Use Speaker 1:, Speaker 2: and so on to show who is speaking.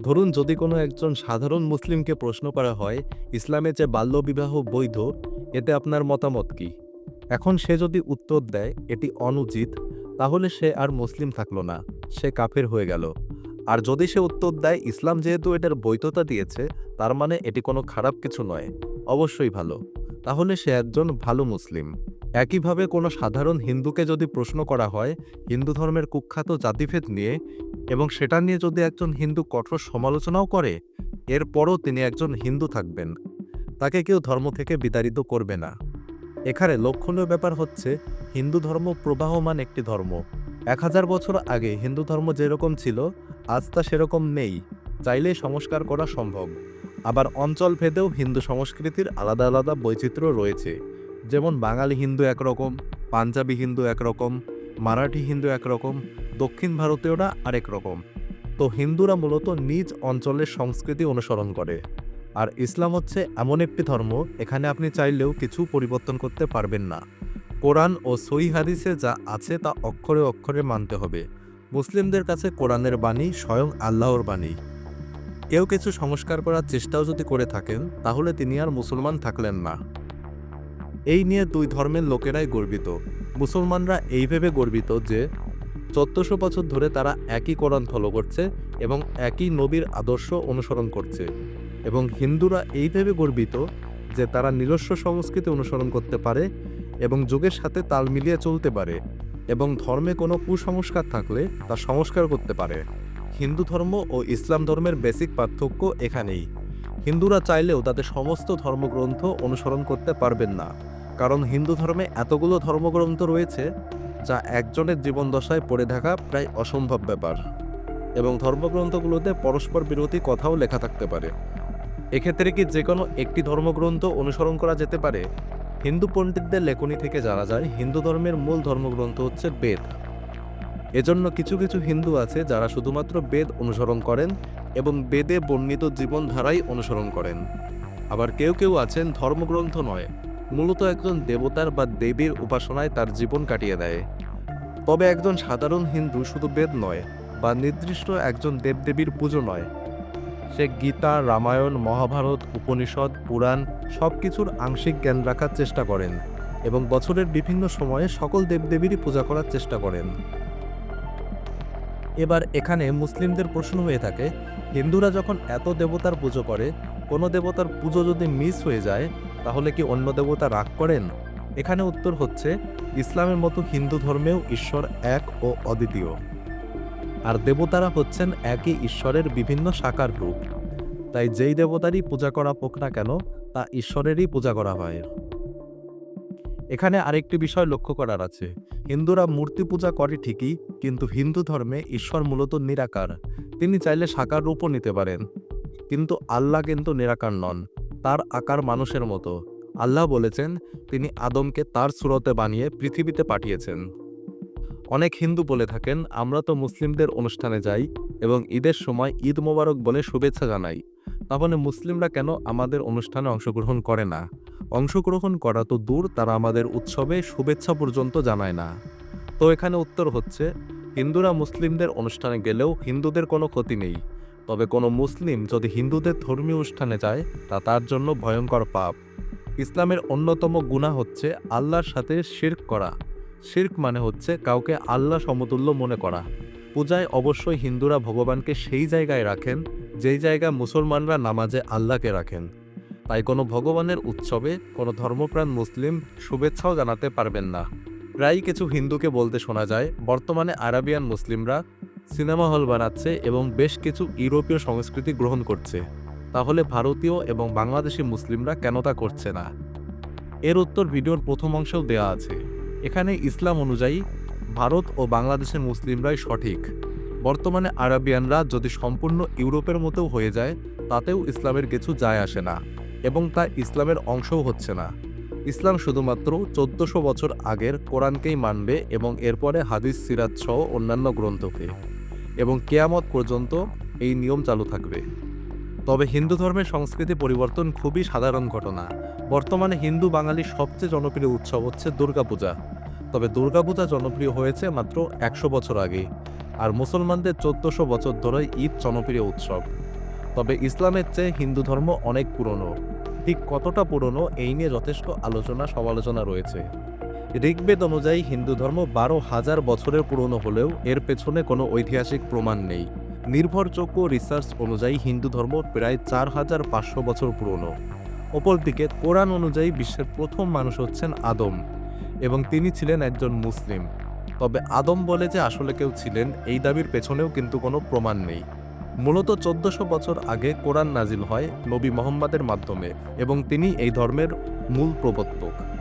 Speaker 1: ধরুন যদি কোনো একজন সাধারণ মুসলিমকে প্রশ্ন করা হয়, ইসলামে যে বাল্যবিবাহ বৈধ, এতে আপনার মতামত কি? এখন সে যদি উত্তর দেয়, এটি অনুচিত, তাহলে সে আর মুসলিম থাকল না, সে কাফের হয়ে গেল। আর যদি সে উত্তর দেয়, ইসলাম যেহেতু এটার বৈধতা দিয়েছে, তার মানে এটি কোনো খারাপ কিছু নয়, অবশ্যই ভালো, তাহলে সে একজন ভালো মুসলিম। একইভাবে কোনো সাধারণ হিন্দুকে যদি প্রশ্ন করা হয়, হিন্দু ধর্মের কুখ্যাত জাতিভেদ নিয়ে এবং সেটা নিয়ে যদি একজন হিন্দু কঠোর সমালোচনাও করে, এরপরও তিনি একজন হিন্দু থাকবেন। তাকে কেউ ধর্ম থেকে বিতাড়িত করবে না। এখানে লক্ষণীয় ব্যাপার হচ্ছে, হিন্দু ধর্ম প্রবাহমান একটি ধর্ম। এক হাজার বছর আগে হিন্দু ধর্ম যেরকম ছিল, আজ তা সেরকম নেই। চাইলেই সংস্কার করা সম্ভব। আবার অঞ্চল ভেদেও হিন্দু সংস্কৃতির আলাদা আলাদা বৈচিত্র্য রয়েছে। যেমন বাঙালি হিন্দু একরকম, পাঞ্জাবি হিন্দু একরকম, মারাঠি হিন্দু একরকম, দক্ষিণ ভারতীয়রা আরেক রকম। তো হিন্দুরা মূলত নিজ অঞ্চলের সংস্কৃতি অনুসরণ করে। আর ইসলাম হচ্ছে এমন একটি ধর্ম, এখানে আপনি চাইলেও কিছু পরিবর্তন করতে পারবেন না। কোরআন ও সই হাদিসে যা আছে তা অক্ষরে অক্ষরে মানতে হবে। মুসলিমদের কাছে কোরআনের বাণী স্বয়ং আল্লাহর বাণী। কেউ কিছু সংস্কার করার চেষ্টাও যদি করে থাকেন, তাহলে তিনি আর মুসলমান থাকলেন না। এই নিয়ে দুই ধর্মের লোকেরাই গর্বিত। মুসলমানরা এই ভেবে গর্বিত যে, চোদ্দশো বছর ধরে তারা একই কোরআন ফলো করছে এবং একই নবীর আদর্শ অনুসরণ করছে। এবং হিন্দুরা এই ভেবে গর্বিত যে, তারা নিজস্ব সংস্কৃতি অনুসরণ করতে পারে এবং যুগের সাথে তাল মিলিয়ে চলতে পারে এবং ধর্মে কোনো কুসংস্কার থাকলে তা সংস্কার করতে পারে। হিন্দু ধর্ম ও ইসলাম ধর্মের বেসিক পার্থক্য এখানেই। হিন্দুরা চাইলেও তাদের সমস্ত ধর্মগ্রন্থ অনুসরণ করতে পারবেন না। কারণ হিন্দু ধর্মে এতগুলো ধর্মগ্রন্থ রয়েছে যা একজনের জীবন দশায় পড়ে থাকা প্রায় অসম্ভব ব্যাপার এবং ধর্মগ্রন্থগুলোতে পরস্পর বিরোধী কথাও লেখা থাকতে পারে। এক্ষেত্রে কি যে কোনো একটি ধর্মগ্রন্থ অনুসরণ করা যেতে পারে? হিন্দু পণ্ডিতদের লেখনী থেকে জানা যায়, হিন্দু ধর্মের মূল ধর্মগ্রন্থ হচ্ছে বেদ। এজন্য কিছু কিছু হিন্দু আছে যারা শুধুমাত্র বেদ অনুসরণ করেন এবং বেদে বর্ণিত জীবনধারাই অনুসরণ করেন। আবার কেউ কেউ আছেন ধর্মগ্রন্থ নয় মূলত একজন দেবতার বা দেবীর উপাসনায় তার জীবন কাটিয়ে দেয়। তবে একজন সাধারণ হিন্দু শুধু বেদ নয় বা নির্দিষ্ট একজন দেবদেবীর পুজো নয়। সে গীতা, রামায়ণ, মহাভারত, উপনিষদ, পুরাণ সব কিছুর আংশিক জ্ঞান রাখার চেষ্টা করেন এবং বছরের বিভিন্ন সময়ে সকল দেবদেবীরই পূজা করার চেষ্টা করেন। এবার এখানে মুসলিমদের প্রশ্ন হয়ে থাকে, হিন্দুরা যখন এত দেবতার পুজো করে, কোনো দেবতার পুজো যদি মিস হয়ে যায় তাহলে কি অন্য দেবতা রাগ করেন? এখানে উত্তর হচ্ছে, ইসলামের মতো হিন্দু ধর্মেও ঈশ্বর এক ও অদ্বিতীয়। আর দেবতারা হচ্ছেন একই ঈশ্বরের বিভিন্ন সাকার রূপ। তাই যেই দেবতারই পূজা করা হোক না কেন, তা ঈশ্বরেরই পূজা করা হয়। এখানে আরেকটি বিষয় লক্ষ্য করার আছে। হিন্দুরা মূর্তি পূজা করে ঠিকই, কিন্তু হিন্দু ধর্মে ঈশ্বর মূলত নিরাকার। তিনি চাইলে সাকার রূপও নিতে পারেন। কিন্তু আল্লাহ কিন্তু নিরাকার নন। তার আকার মানুষের মতো। আল্লাহ বলেছেন, তিনি আদমকে তার সুরতে বানিয়ে পৃথিবীতে পাঠিয়েছেন। অনেক হিন্দু বলে থাকেন, আমরা তো মুসলিমদের অনুষ্ঠানে যাই এবং ঈদের সময় ঈদ মোবারক বলে শুভেচ্ছা জানাই। তাহলে মুসলিমরা কেন আমাদের অনুষ্ঠানে অংশগ্রহণ করে না? অংশগ্রহণ করা তো দূর, তারা আমাদের উৎসবে শুভেচ্ছা পর্যন্ত জানায় না। তো এখানে উত্তর হচ্ছে, হিন্দুরা মুসলিমদের অনুষ্ঠানে গেলেও হিন্দুদের কোনো ক্ষতি নেই। তবে কোনো মুসলিম যদি হিন্দুদের ধর্মীয় অনুষ্ঠানে যায়, তা তার জন্য ভয়ঙ্কর পাপ। ইসলামের অন্যতম গুণা হচ্ছে আল্লাহর সাথে শির্ক করা। শির্ক মানে হচ্ছে কাউকে আল্লাহ সমতুল্য মনে করা। পূজায় অবশ্যই হিন্দুরা ভগবানকে সেই জায়গায় রাখেন, যেই জায়গায় মুসলমানরা নামাজে আল্লাহকে রাখেন। তাই কোনো ভগবানের উৎসবে কোনো ধর্মপ্রাণ মুসলিম শুভেচ্ছাও জানাতে পারবেন না। প্রায়ই কিছু হিন্দুকে বলতে শোনা যায়, বর্তমানে আরাবিয়ান মুসলিমরা সিনেমা হল বানাচ্ছে এবং বেশ কিছু ইউরোপীয় সংস্কৃতি গ্রহণ করছে। তাহলে ভারতীয় এবং বাংলাদেশি মুসলিমরা কেন তা করছে না? এর উত্তর ভিডিওর প্রথম অংশেও দেওয়া আছে। এখানে ইসলাম অনুযায়ী, ভারত ও বাংলাদেশের মুসলিমরাই সঠিক। বর্তমানে আরবিয়ানরা যদি সম্পূর্ণ ইউরোপের মতোও হয়ে যায়, তাতেও ইসলামের কিছু যায় আসে না এবং তা ইসলামের অংশও হচ্ছে না। ইসলাম শুধুমাত্র চোদ্দশো বছর আগের কোরআনকেই মানবে এবং এরপরে হাদিস, সিরাজ সহ অন্যান্য গ্রন্থকে। এবং কেয়ামত পর্যন্ত এই নিয়ম চালু থাকবে। তবে হিন্দু ধর্মের সংস্কৃতি পরিবর্তন খুবই সাধারণ ঘটনা। বর্তমানে হিন্দু বাঙালির সবচেয়ে জনপ্রিয় উৎসব হচ্ছে দুর্গাপূজা। তবে দুর্গাপূজা জনপ্রিয় হয়েছে মাত্র একশো বছর আগে, আর মুসলমানদের চোদ্দশো বছর ধরে ঈদ জনপ্রিয় উৎসব। তবে ইসলামের চেয়ে হিন্দু ধর্ম অনেক পুরনো। ঠিক কতটা পুরনো এই নিয়ে যথেষ্ট আলোচনা সমালোচনা রয়েছে। ঋগ্বেদ অনুযায়ী হিন্দু ধর্ম বারো হাজার বছরের পুরনো হলেও এর পেছনে কোনো ঐতিহাসিক প্রমাণ নেই। নির্ভরযোগ্য রিসার্চ অনুযায়ী হিন্দু ধর্ম প্রায় চার হাজার পাঁচশো বছর পুরনো। অপরদিকে কোরআন অনুযায়ী বিশ্বের প্রথম মানুষ হচ্ছেন আদম এবং তিনি ছিলেন একজন মুসলিম। তবে আদম বলে যে আসলে কেউ ছিলেন, এই দাবির পেছনেও কিন্তু কোনো প্রমাণ নেই। মূলত চোদ্দশো বছর আগে কোরআন নাজিল হয় নবী মোহাম্মদের মাধ্যমে এবং তিনি এই ধর্মের মূল প্রবর্তক।